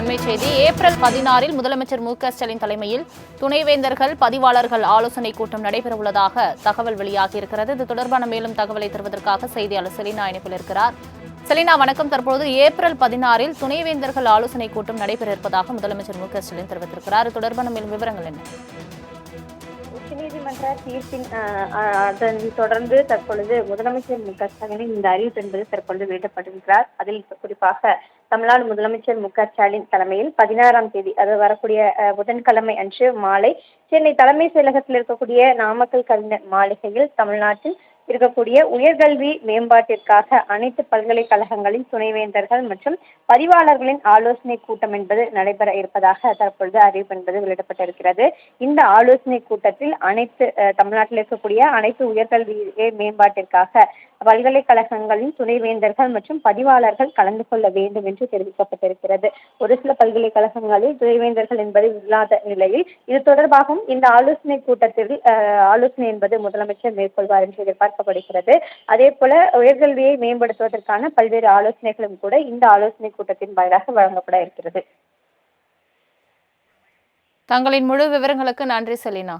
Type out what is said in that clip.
அண்மை செய்தி. ஏப்ரல் பதினாறில் முதலமைச்சர் மு க ஸ்டாலின் தலைமையில் துணைவேந்தர்கள் பதிவாளர்கள் ஆலோசனை கூட்டம் நடைபெறவுள்ளதாக தகவல் வெளியாகியிருக்கிறது. இது தொடர்பான மேலும் தகவலை தருவதற்காக செய்தியாளர் செலினா இணைப்பில் இருக்கிறார். செலினா வணக்கம். தற்போது ஏப்ரல் பதினாறில் துணைவேந்தர்கள் ஆலோசனை கூட்டம் நடைபெற இருப்பதாக முதலமைச்சர் மு க ஸ்டாலின் தெரிவித்திருக்கிறார். இது தொடர்பான மேலும் விவரங்கள் என்ன? உச்சநீதிமன்ற தீர்ப்பின் அதன் தொடர்ந்து தற்பொழுது முதலமைச்சர் மு க ஸ்டாலின் இந்த அறிவிப்பு என்பது தற்பொழுது வெளியிடப்பட்டிருக்கிறார் அதில் குறிப்பாக தமிழ்நாடு முதலமைச்சர் மு க ஸ்டாலின் தலைமையில் பதினாறாம் தேதி அது வரக்கூடிய புதன்கிழமை அன்று மாலை சென்னை தலைமை செயலகத்தில் இருக்கக்கூடிய நாமக்கல் கவிஞர் மாளிகையில் தமிழ்நாட்டில் இருக்கக்கூடிய உயர்கல்வி மேம்பாட்டிற்காக அனைத்து பல்கலைக்கழகங்களின் துணைவேந்தர்கள் மற்றும் பதிவாளர்களின் ஆலோசனை கூட்டம் என்பது நடைபெற இருப்பதாக தற்பொழுது அறிவிப்பு என்பது வெளியிடப்பட்டிருக்கிறது. இந்த ஆலோசனை கூட்டத்தில் அனைத்து தமிழ்நாட்டில் இருக்கக்கூடிய அனைத்து உயர்கல்வி மேம்பாட்டிற்காக பல்கலைக்கழகங்களின் துணைவேந்தர்கள் மற்றும் பதிவாளர்கள் கலந்து கொள்ள வேண்டும் என்று தெரிவிக்கப்பட்டிருக்கிறது. ஒரு சில பல்கலைக்கழகங்களில் துணைவேந்தர்கள் என்பது இல்லாத நிலையில் இது தொடர்பாகவும் இந்த ஆலோசனை கூட்டத்தில் ஆலோசனை என்பது முதலமைச்சர் மேற்கொள்வார் என்று எதிர்பார்க்கப்படுகிறது அதே போல உயர்கல்வியை மேம்படுத்துவதற்கான பல்வேறு ஆலோசனைகளும் கூட இந்த ஆலோசனை கூட்டத்தின் வாயிலாக வழங்கப்பட இருக்கிறது. தங்களின் முழு விவரங்களுக்கு நன்றி செலினா.